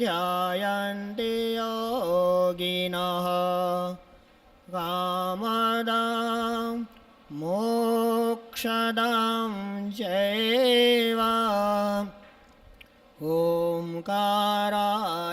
ध्यायन्ति योगिनः कामदां मोक्षदां चैव ओङ्काराय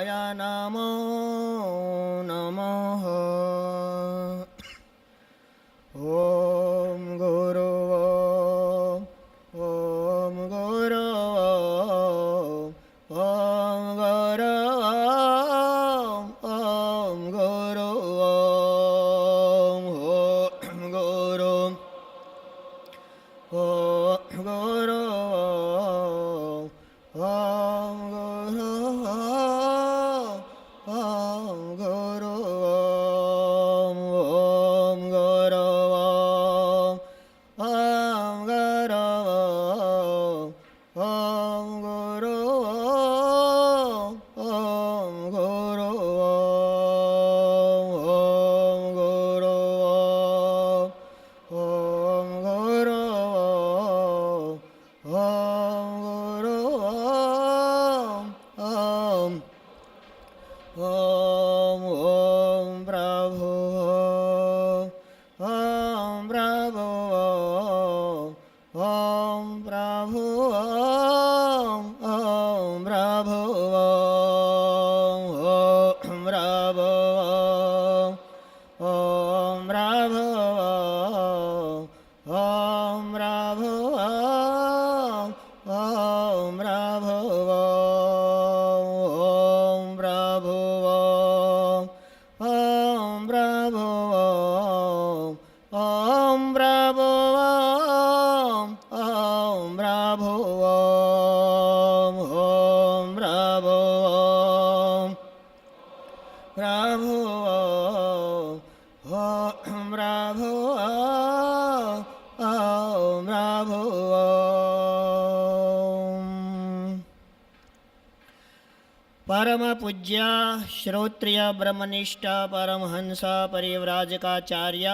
श्रोत्रिय ब्रह्मनिष्ठ परमहंस परिव्राजकाचार्य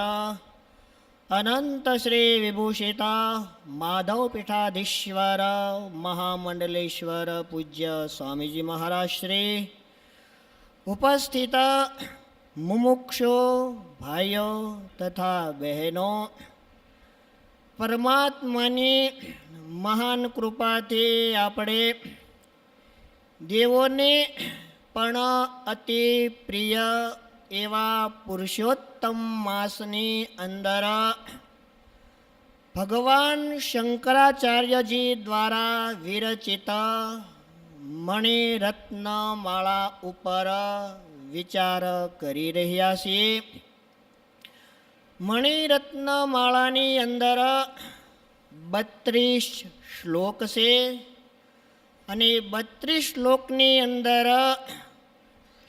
अनंत श्री विभूषिता माधवपीठाधीश्वर महामंडलेश्वर पूज्य स्वामीजी महाराज श्री उपस्थित મુમુક્ષો ભાઈઓ તથા બહેનો પરમાત્માની મહાન કૃપાથી આપણે દેવોને પણ અતિ પ્રિય એવા પુરુષોત્તમ માસની અંદર ભગવાન શંકરાચાર્યજી દ્વારા વિરચિત મણિરત્ન માળા ઉપર વિચાર કરી રહ્યા છીએ. મણિરત્ન માળાની અંદર બત્રીસ શ્લોક છે. અને બત્રીસ શ્લોકની અંદર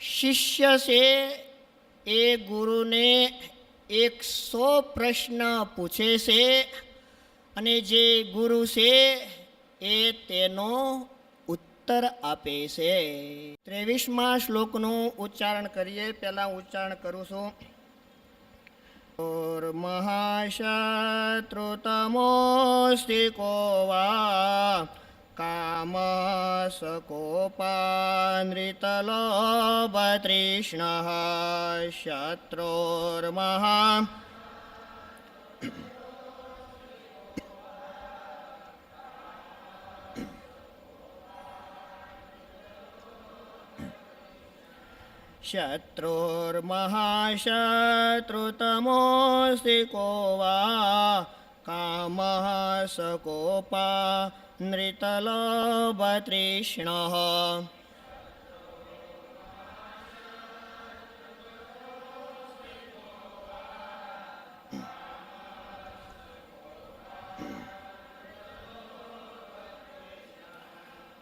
શિષ્ય છે એ ગુરુને એકસો પ્રશ્ન પૂછે છે અને જે ગુરુ છે એ તેનો ઉત્તર આપે છે. ત્રેવીસમાં શ્લોકનું ઉચ્ચારણ કરીએ. પહેલાં ઉચ્ચારણ કરું છું. મહાશત્રુતમોસ્તિ કો વા काम कामसकोपानृतलोभतृष्णः शत्रोर्महा। शत्रोर्महाशत्रुतमोऽस्ति को वा? कामः सकोपा मृतलोभतृष्णः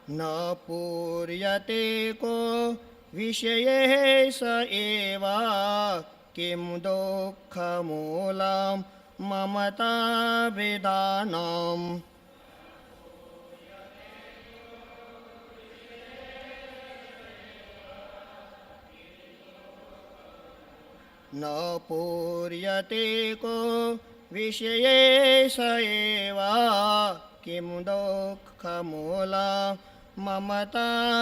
न पूर्यते को विषये स एव किं दुःखमूलं ममताभिधानम् મમતા વિધાનમ ન પૂર્યતે કો વિષયે સ એવા કિમ દુઃખમૂલા મમતાભિધાનમ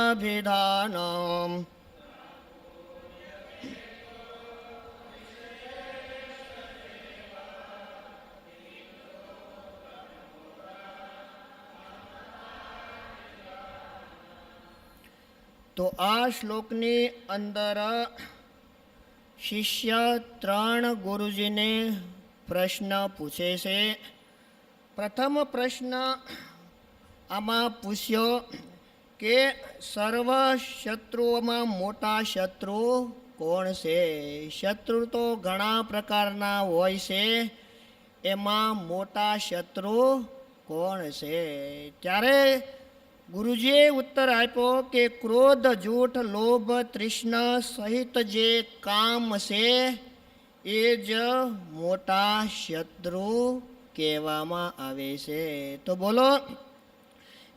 તો આ શ્લોકની અંદર શિષ્ય ત્રણ ગુરુજીને પ્રશ્ન પૂછે છે. પ્રથમ પ્રશ્ન આમાં પૂછ્યો કે સર્વ શત્રુઓમાં મોટા શત્રુ કોણ છે? શત્રુ તો ઘણા પ્રકારના હોય છે. એમાં મોટા શત્રુ કોણ છે? ત્યારે ગુરુજીએ ઉત્તર આપ્યો કે ક્રોધ, જૂઠ, લોભ, તૃષ્ણ સહિત જે કામ છે એ જ મોટા શત્રુ કહેવામાં આવે છે. તો બોલો,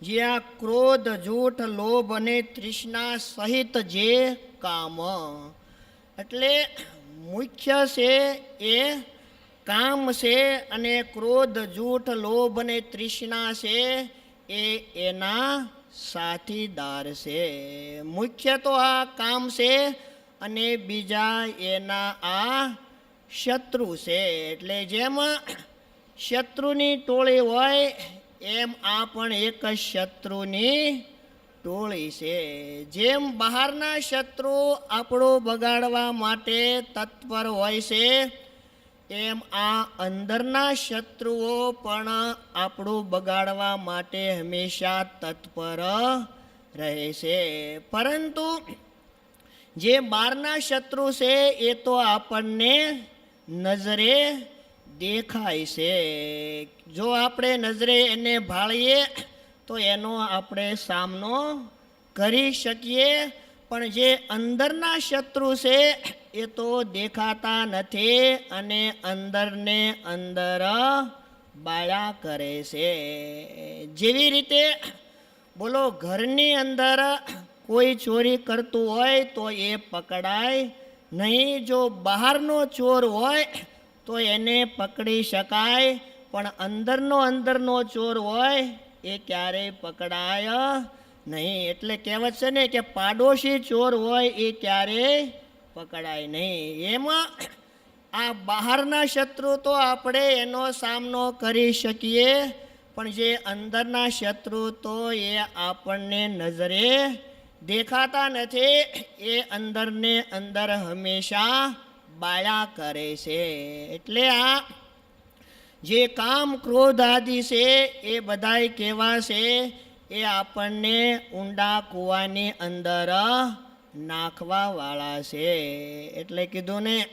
જે આ ક્રોધ, જૂઠ, લોભ અને તૃષ્ણા સહિત જે કામ, એટલે મુખ્ય છે એ કામ છે અને ક્રોધ, જૂઠ, લોભ અને તૃષ્ણા છે એ એના સાથીદાર છે. મુખ્ય તો આ કામ છે અને બીજા એના આ શત્રુ છે. એટલે જેમ શત્રુની ટોળી હોય, એમ આ પણ એક શત્રુની ટોળી છે. જેમ બહારના શત્રુ આપણો બગાડવા માટે તત્પર હોય છે એમ આ અંદરના શત્રુઓ પણ આપણું બગાડવા માટે હંમેશા તત્પર રહે છે. પરંતુ જે બહારના શત્રુ છે, એ તો આપણને નજરે દેખાય છે. જો આપણે નજરે એને ભાળીએ, તો એનો આપણે સામનો કરી શકીએ. પણ જે અંદરના શત્રુ છે એ તો દેખાતા નથી અને અંદરને અંદર બાળા કરે છે. જેવી રીતે બોલો, ઘરની અંદર કોઈ ચોરી કરતું હોય તો એ પકડાય, નહીં જો બહારનો ચોર હોય તો એને પકડી શકાય, પણ અંદરનો અંદરનો ચોર હોય એ ક્યારેય પકડાય નહીં. એટલે કહેવત છે ને કે પાડોશી ચોર હોય એ ક્યારેય પકડાય નહીં. એમાં આ બહારના શત્રુ તો આપણે એનો સામનો કરી શકીએ, પણ જે અંદરના શત્રુ તો એ આપણને નજરે દેખાતા નથી. એ અંદરને અંદર હંમેશા બાળા કરે છે. એટલે આ જે કામ ક્રોધ આદિ છે, એ બધાય કેવા છે? એ આપણને ઊંડા કૂવાની અંદર નાખવા વાળા છે. એટલે કીધું ને,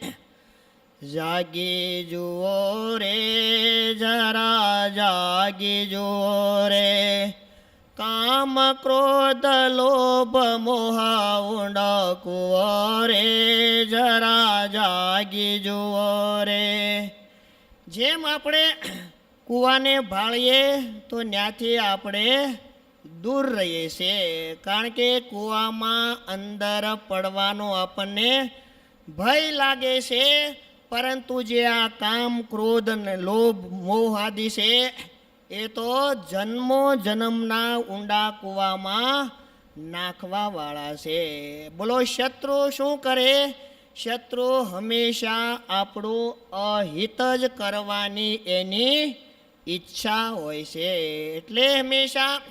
જાગી જુઓ રે, જરા જાગી જુઓ રે. કામ ક્રોધ, લોભ, મોહા ઊંડા કુઓ રે, જરા જાગી જુઓ રે. જેમ આપણે કૂવાને ભાળીએ, તો ત્યાંથી આપણે દૂર રહીએ છીએ. કારણ કે કૂવામાં અંદર પડવાનો આપણને ભય લાગે છે. પરંતુ જે આ કામ, ક્રોધ અને લોભ, મોહ આદિ છે, એ તો જન્મો જન્મના ઊંડા કૂવામાં નાખવા વાળા છે. બોલો, શત્રુ શું કરે? શત્રુ હંમેશા આપણું અહિત જ કરવાની એની ઈચ્છા હોય છે. એટલે હંમેશા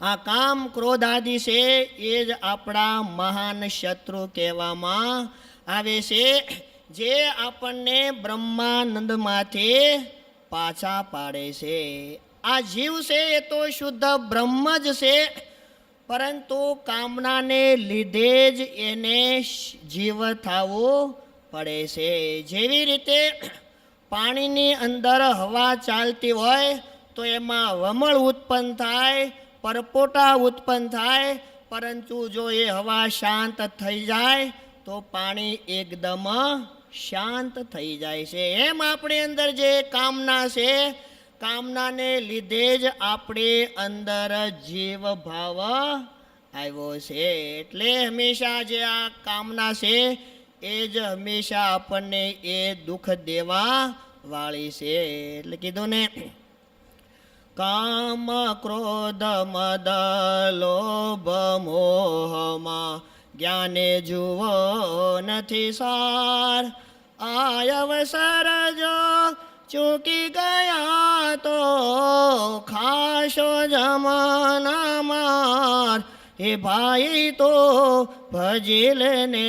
આ કામ ક્રોધ આદિ છે, એ જ આપણા મહાન શત્રુ કહેવામાં આવે છે, જે આપણને બ્રહ્માનંદમાંથી પાછા પાડે છે. આ જીવ છે, એ તો શુદ્ધ બ્રહ્મ જ છે, પરંતુ કામનાને લીધે જ એને જીવ થવું પડે છે. જેવી રીતે પાણીની અંદર હવા ચાલતી હોય, તો એમાં વમળ ઉત્પન્ન થાય પરપોટા ઉત્પન્ન થાય, પરંતુ જો એ હવા શાંત થઈ જાય, તો પાણી એકદમ શાંત થઈ જાય છે. એમ આપણી અંદર જે કામના છે, કામનાને લીધે જ આપણે અંદર જીવ ભાવ આવ્યો છે. એટલે હંમેશા જે આ કામના છે, એ જ હંમેશા આપણને એ દુઃખ દેવા વાળી છે. એટલે કીધું ને કામ ક્રોધ મદ લોભ મોહમાં જ્ઞાને જુઓ નથી સાર આય અવસર જો ચૂકી ગયા તો ખાશો જમાના માર હે ભાઈ તો ભજીલ ને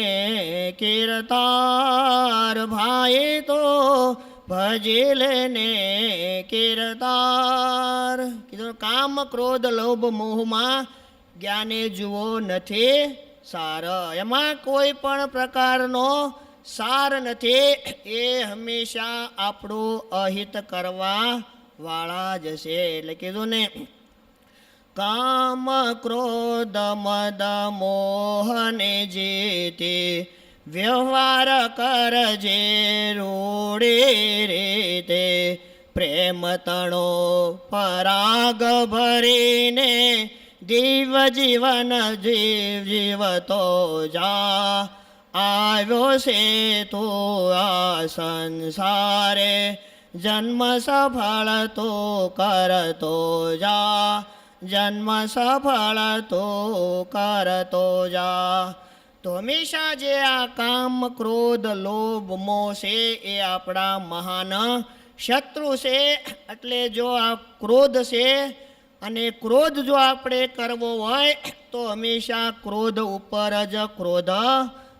કીર્તાર ભાઈ તો ભજીલ ને કીર્તાર કીધું, કામ ક્રોધ લોભ મોહમાં જ્ઞાને જુઓ નથી સાર. એમાં કોઈ પણ પ્રકારનો સાર નથી. એ હંમેશા આપણું અહિત કરવા વાળા જ છે. એટલે કીધું ને, કામ ક્રોધ મદ મોહને જીતે વ્યવહાર કરજે રોડે રીતે પ્રેમ તણો પરાગ ભરીને જીવ જીવન જીવ જીવતો જા. આવ્યો છે તો આ સંસારે, જન્મ સફળ તો કરતો જા. જન્મ સફળ તો કરતો જા. તો હંમેશા જે આ કામ ક્રોધ, લોભ, મોહ છે એ આપણા મહાન શત્રુ છે. એટલે જો આ ક્રોધ છે અને ક્રોધ જો આપણે કરવો હોય તો હંમેશા ક્રોધ ઉપર જ ક્રોધ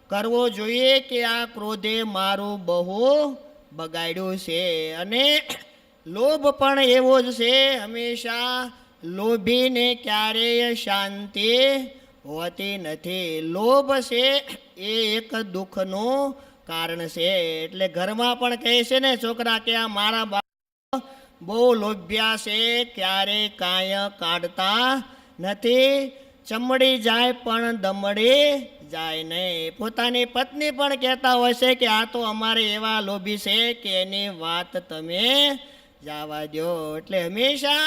કરવો જોઈએ કે આ ક્રોધે મારું બહુ બગાડ્યું છે. અને લોભ પણ એવો જ છે. હંમેશા લોભીને ક્યારેય શાંતિ હોતી નથી. લોભ છે એ એક દુઃખનું કારણ છે. એટલે ઘરમાં પણ કહે છે ને છોકરા કે આ મારા બાપ બહુ લોભ્યા છે, ક્યારે કાંઈ કાઢતા નથી. ચમડી જાય પણ દમડી જાય નહીં. પોતાની પત્ની પણ કહેતા હોય છે કે આ તો અમારે એવા લોભી છે કે એની વાત તમે જવા દો એટલે હંમેશા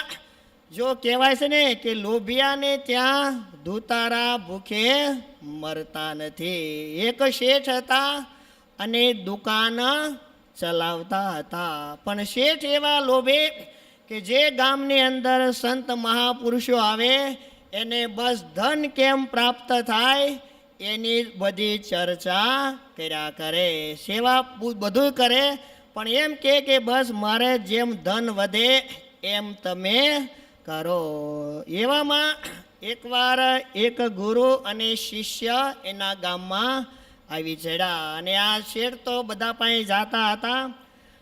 જો કહેવાય છે ને કે લોભિયાને ત્યાં ધૂતારા ભૂખે મરતા નથી. એક શેઠ હતા અને દુકાન ચલાવતા હતા. પણ શેઠ એવા લોભે કે જે ગામની અંદર સંત મહાપુરુષો આવે, એને બસ ધન કેમ પ્રાપ્ત થાય એની બધી ચર્ચા કર્યા કરે. સેવા બધું કરે, પણ એમ કે બસ મારે જેમ ધન વધે એમ તમે કરો. એવામાં એકવાર એક ગુરુ અને શિષ્ય એના ગામમાં આવી ચડ્યા અને આ શેઠ તો બધા પાસે જાતા હતા.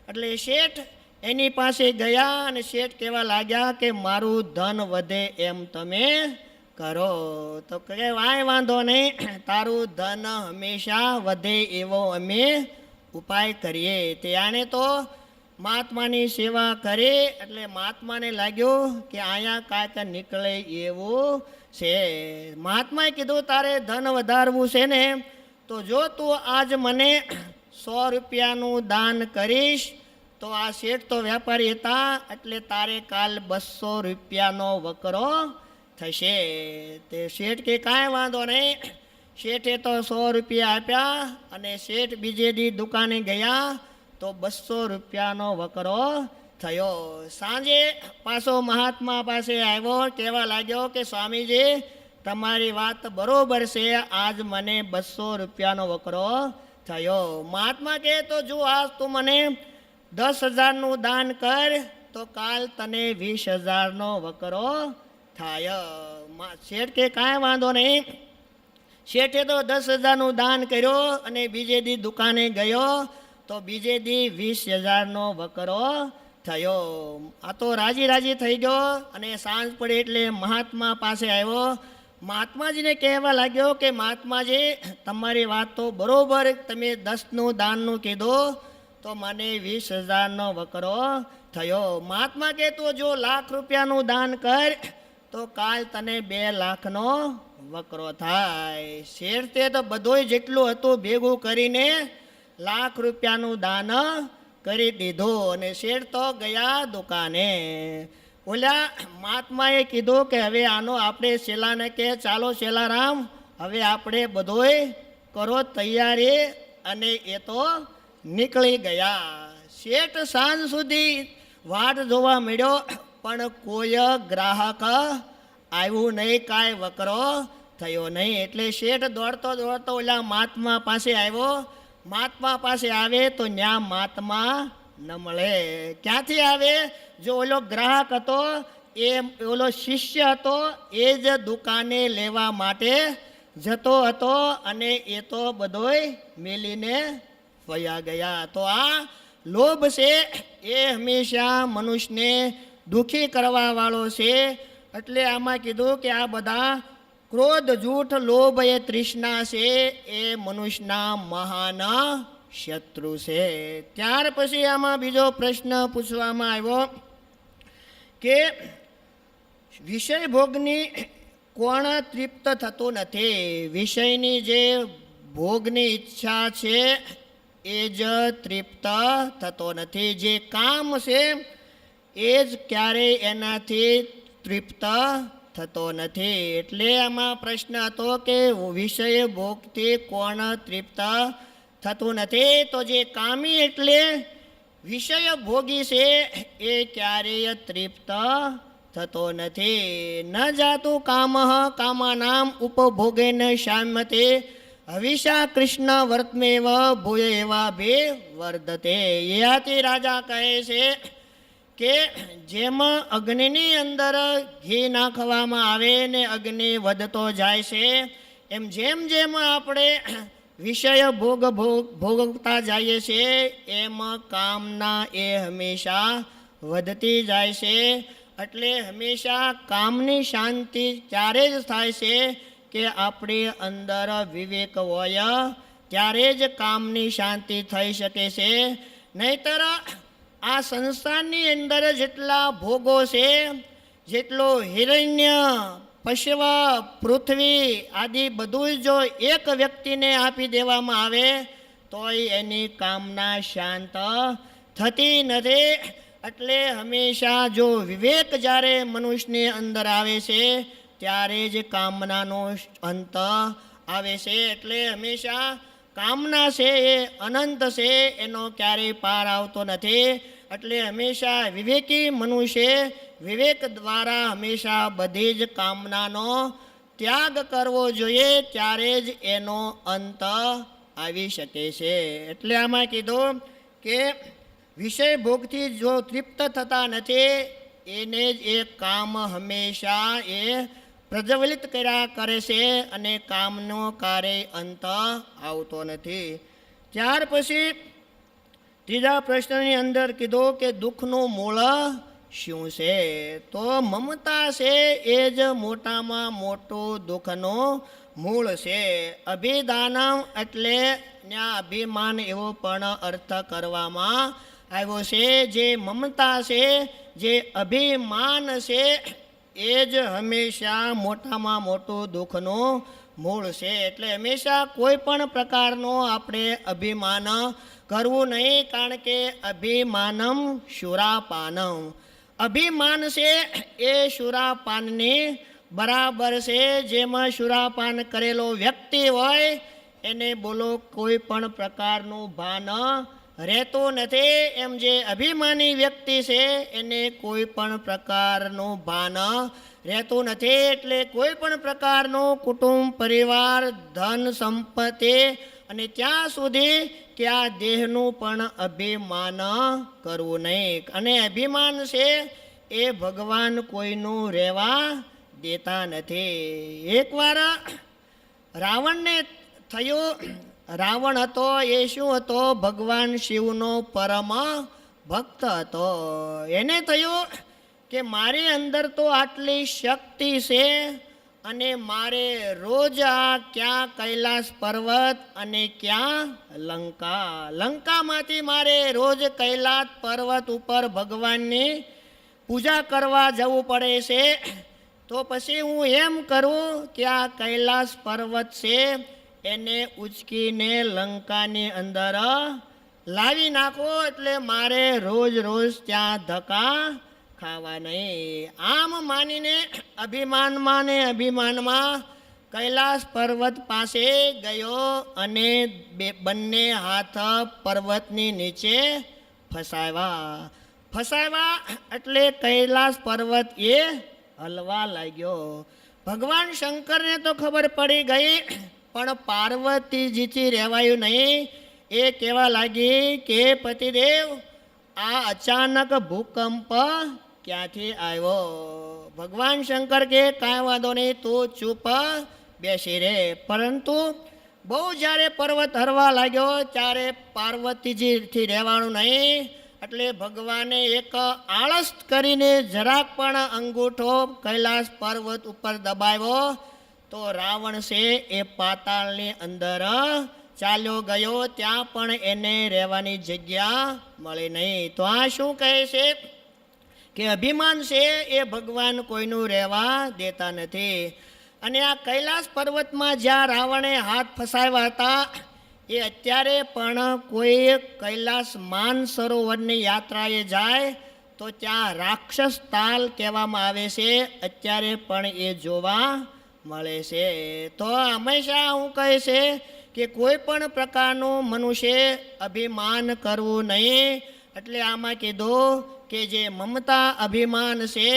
એટલે શેઠ એની પાસે ગયા અને શેઠ કહેવા લાગ્યા કે, મારું ધન વધે એમ તમે કરો. તો કહે વાંય વાંધો નહીં, તારું ધન હંમેશા વધે એવો અમે ઉપાય કરીએ. ત્યાણે તો મહાત્માની સેવા કરી એટલે મહાત્માને લાગ્યું કે અહીંયા કાંઈક નીકળે એવું છે. મહાત્માએ કીધું, તારે ધન વધારવું છે ને, તો જો તું આજ મને સો રૂપિયાનું દાન કરીશ, તો આ શેઠ તો વેપારી હતા, એટલે તારે કાલ બસો રૂપિયાનો વકરો થશે. તે શેઠ કે, કાંઈ વાંધો નહીં, શેઠે તો સો રૂપિયા આપ્યા અને શેઠ બીજે દી દુકાને ગયા તો બસો રૂપિયાનો વકરો થયો. સાંજે પાછો મહાત્મા પાસે આવ્યો. કહેવા લાગ્યો કે સ્વામીજી, તમારી વાત બરોબર છે. આજ મને બસો રૂપિયાનો વકરો થયો. મહાત્મા કહે, તો જો આજ તું મને દસ હજારનું દાન કર, તો કાલ તને વીસ હજારનો વકરો થાય. શેઠ કે કાંઈ વાંધો નહીં. શેઠે તો દસ હજારનું દાન કર્યો અને બીજે દી દુકાને ગયો. તો બીજે દી વીસ હજારનો વકરો થયો. આ તો રાજી રાજી થઈ ગયો અને સાંજ પડી એટલે મહાત્મા પાસે આવ્યો. મહાત્માજીને કહેવા લાગ્યો કે, મહાત્માજી, તમારી વાત તો બરોબર, તમે દસનું દાનનું કીધું, તો મને વીસ હજારનો વકરો થયો. મહાત્મા કે તો જો લાખ રૂપિયાનું દાન કર, તો કાલ તને બે લાખનો વકરો થાય. શેર તે તો બધોય જેટલું હતું ભેગું કરીને લાખ રૂપિયાનું દાન કરી દીધું અને શેઠ તો ગયા દુકાને. ઓલા મહાત્માએ કીધું કે હવે આનો આપણે શેલાને કે, ચાલો શેલારામ, હવે આપણે બધોય કરો તૈયારી અને એ તો નીકળી ગયા. શેઠ સાંજ સુધી વાટ જોવા મળ્યો, પણ કોઈ ગ્રાહક આવ્યું નહીં, કાંઈ વકરો થયો નહીં. એટલે શેઠ દોડતો દોડતો ઓલા મહાત્મા પાસે આવ્યો મહાત્મા પાસે આવે તો ન્યા મહાત્મા ન મળે. ક્યાંથી આવે? જો ઓલો ગ્રાહક હતો, એ ઓલો શિષ્ય હતો, એ જ દુકાને લેવા માટે જતો હતો અને એ તો બધોય મેલીને વયા ગયા. તો આ લોભ છે, એ હંમેશા મનુષ્યને દુઃખી કરવાવાળો છે. એટલે આમાં કીધું કે આ બધા ક્રોધ, જૂઠ, લોભ એ તૃષ્ણા છે, એ મનુષ્યના મહાન શત્રુ છે. ત્યાર પછી આમાં બીજો પ્રશ્ન પૂછવામાં આવ્યો કે વિષય ભોગની કોણ તૃપ્ત થતું નથી? વિષયની જે ભોગની ઈચ્છા છે, એ જ તૃપ્ત થતો નથી. જે કામ છે, એ જ ક્યારેય એનાથી તૃપ્ત થતો નથી. એટલે આમાં પ્રશ્ન હતો કે વિષય ભોગથી કોણ તૃપ્ત થતું નથી? તો જે કામી એટલે વિષય ભોગી છે, એ ક્યારેય તૃપ્ત થતો નથી. ન જાતું કામ કામાનામ ઉપભોગેન શામ્યતે. હવિષા કૃષ્ણ વર્તમેવ ભૂય એવા ભે વર્ધતે. એયાથી રાજા કહે છે કે જેમ અગ્નિની અંદર ઘી નાખવામાં આવે ને અગ્નિ વધતો જાય છે, એમ જેમ જેમ આપણે વિષય ભોગ ભોગ ભોગવતા જઈએ છીએ એમ કામના એ હંમેશા વધતી જાય છે. એટલે હંમેશા કામની શાંતિ ત્યારે જ થાય છે કે આપણી અંદર વિવેક હોય, ત્યારે જ કામની શાંતિ થઈ શકે છે. નહીતર આ સંસારની અંદર જેટલા ભોગો છે, જેટલો હિરણ્ય, પશ્વ, પૃથ્વી આદિ બધું જો એક વ્યક્તિને આપી દેવામાં આવે, તોય એની કામના શાંત થતી નથી. એટલે હંમેશા જો વિવેક જ્યારે મનુષ્યની અંદર આવે છે, ત્યારે જ કામનાનો અંત આવે છે. એટલે હંમેશા કામના છે એ અનંત છે, એનો ક્યારેય પાર આવતો નથી. એટલે હંમેશા વિવેકી મનુષ્ય વિવેક દ્વારા હંમેશા બધી જ કામનાનો ત્યાગ કરવો જોઈએ, ત્યારે જ એનો અંત આવી શકે છે. એટલે આમાં કીધું કે વિષય ભોગથી જો તૃપ્ત થતા નથી, એને જ એ કામ હંમેશા એ પ્રજ્વલિત કર્યા કરે છે અને કામનો કાર્ય અંત આવતો નથી. ત્યાર પછી ત્રીજા પ્રશ્નની અંદર કીધું કે દુઃખનું મૂળ શું છે? તો મમતા છે એ જ મોટામાં મોટું દુઃખનું મૂળ છે. અભિદાનમ એટલે ત્યાં અભિમાન એવો પણ અર્થ કરવામાં આવ્યો છે. જે મમતા છે, જે અભિમાન છે એ જ હંમેશા મોટામાં મોટું દુઃખનું મૂળ છે. એટલે હંમેશા કોઈ પણ પ્રકારનો આપણે અભિમાન કરવું નહીં, કારણ કે અભિમાનમ શુરાપાનમ. અભિમાન છે એ શુરાપાનની બરાબર છે. જેમાં શુરાપાન કરેલો વ્યક્તિ હોય, એને બોલો કોઈ પણ પ્રકારનું ભાન રહેતું નથી એમ જે અભિમાની વ્યક્તિ છે, એને કોઈ પણ પ્રકારનું ભાન રહેતું નથી એટલે કોઈ પણ પ્રકારનું કુટુંબ, પરિવાર, ધન, સંપત્તિ અને ત્યાં સુધી કે આ દેહનું પણ અભિમાન કરવું નહીં. અને અભિમાન છે એ ભગવાન કોઈનું રહેવા દેતા નથી. એકવાર રાવણને થયું રાવણ હતો એ શું હતો, ભગવાન શિવનો પરમ ભક્ત હતો. એને થયું કે મારી અંદર તો આટલી શક્તિ છે અને મારે રોજ આ ક્યાં કૈલાસ પર્વત અને ક્યાં લંકા. લંકામાંથી મારે રોજ કૈલાસ પર્વત ઉપર ભગવાનની પૂજા કરવા જવું પડે છે. તો પછી હું એમ કરું કે આ કૈલાસ પર્વત છે એને ઉચકીને લંકાની અંદર લાવી નાખો એટલે મારે રોજ રોજ ત્યાં ધક્કા ખાવા નહીં. આમ માનીને અભિમાનમાં ને અભિમાનમાં કૈલાસ પર્વત પાસે ગયો અને બંને હાથ પર્વતની નીચે ફસાવ્યા. ફસાવ્યા એટલે કૈલાસ પર્વત એ હલવા લાગ્યો. ભગવાન શંકરને તો ખબર પડી ગઈ પણ પાર્વતીજીથી રહેવાયું નહીં. એ કહેવા લાગી કે, પતિદેવ, આ અચાનક ભૂકંપ ક્યાંથી આવ્યો? ભગવાન શંકર કે કાંઈ વાંધો નહીં, તું ચૂપ બેસી રે. પરંતુ બહુ જ્યારે પર્વત હરવા લાગ્યો, ત્યારે પાર્વતીજીથી રહેવાનું નહીં. એટલે ભગવાને એક આળસ કરીને જરાક પણ અંગૂઠો કૈલાસ પર્વત ઉપર દબાવ્યો. તો રાવણ છે એ પાતાળની અંદર ચાલ્યો ગયો, ત્યાં પણ એને રહેવાની જગ્યા મળી નહીં. તો આ શું કહે છે? કે અભિમાન છે એ ભગવાન કોઈનું રહેવા દેતા નથી. અને આ કૈલાસ પર્વતમાં જ્યાં રાવણે હાથ ફસાવ્યા હતા, એ અત્યારે પણ કોઈ કૈલાસ માન સરોવરની યાત્રાએ જાય, તો ત્યાં રાક્ષસ તાલ કહેવામાં આવે છે. અત્યારે પણ એ જોવા મળે છે. તો હંમેશા હું કહે છે કે કોઈ પણ પ્રકારનું મનુષ્ય અભિમાન કરવું નહીં. એટલે આમાં કીધું કે જે મમતા અભિમાન છે,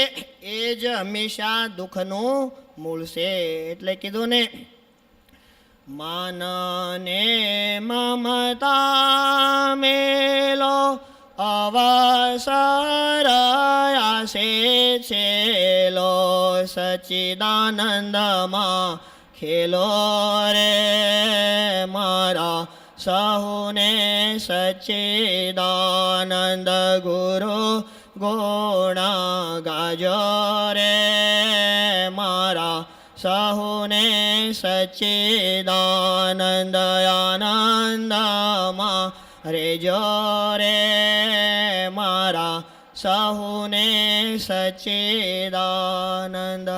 એ જ હંમેશા દુઃખનું મૂળ છે. એટલે કીધું ને, માનને મમતા મેલો અવસર છે છેલો સચિદાનંદમાં ખેલો રે મારા સહુને સચિદાનંદ ગુરુ ગોણા ગાજો રે મારા સહુને સચિદાનંદ આનંદમાં રેજો સહુને સચેદાનંદ.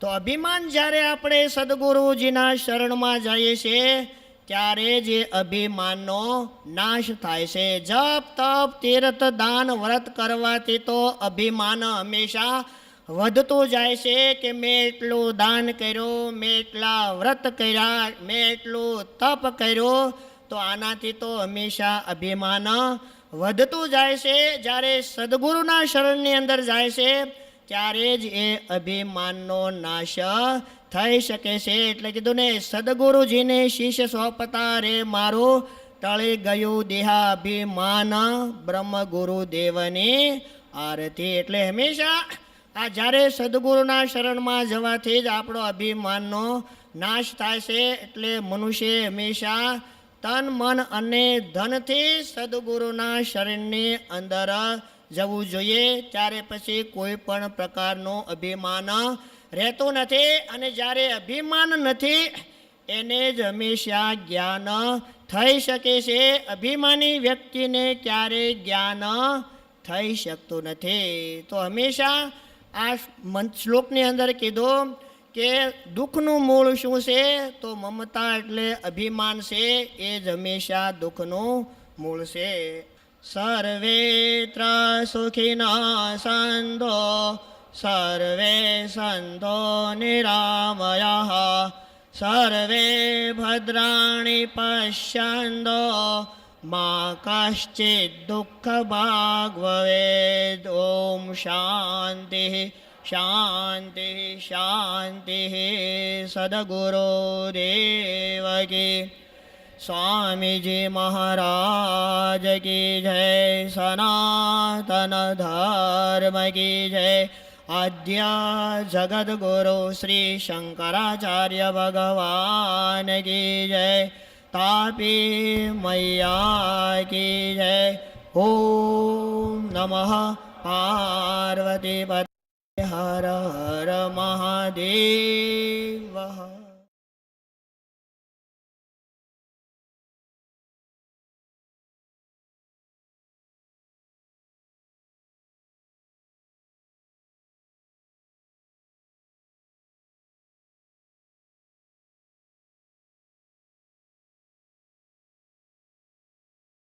તો અભિમાન જ્યારે આપણે સદગુરુજીના શરણમાં જઈએ છીએ, ત્યારે જ અભિમાનનો નાશ થાય છે. જપ, તપ, તીર્થ, દાન, વ્રત કરવાથી તો અભિમાન હંમેશા વધતું જાય છે કે મેં એટલું દાન કર્યું, મેં એટલા વ્રત કર્યા, મેં એટલું તપ કર્યું, તો આનાથી તો હંમેશા અભિમાન વધતું જાય છે, જ્યારે સદગુરુના શરણની અંદર જાય છે, ત્યારે જ એ અભિમાનનો નાશ થઈ શકે છે. એટલે કીધું ને, સદગુરુજીને શિષ્ય સોંપતા રે મારું, ટળી ગયું દેહાભિમાન બ્રહ્મ ગુરુ દેવની આરતી. એટલે હંમેશા આ જ્યારે સદગુરુના શરણમાં જવાથી જ આપણો અભિમાનનો નાશ થાય છે. એટલે મનુષ્ય હંમેશા તન, મન અને ધનથી સદગુરુના શરણની અંદર જવું જોઈએ. ત્યારે પછી કોઈ પણ પ્રકારનું અભિમાન રહેતું નથી અને જ્યારે અભિમાન નથી, એને જ હંમેશા જ્ઞાન થઈ શકે છે. અભિમાની વ્યક્તિને ક્યારેય જ્ઞાન થઈ શકતું નથી? તો હંમેશા આ શ્લોકની અંદર કીધું કે દુઃખનું મૂળ શું છે? તો મમતા એટલે અભિમાન છે, એ જ હંમેશા દુઃખનું મૂળ છે. સર્વેત્ર સુખિના સંતો, સર્વે સંતો નિરામયા, સર્વે ભદ્રાણી પશ્યંદો, મા કશ્ચિત દુઃખ ભાગ ભવેદ ઓમ શાંતિ. શાંતિ શાંતિ સદગુરો દેવ કી સ્વામીજી મહારાજ કી જય સનાતન ધર્મ કી જય श्री જગદગુરુ શ્રી શંકરાચાર્ય ભગવાન કી જય તાપી મૈયા કી જય पार्वती હર હર મહાદેવ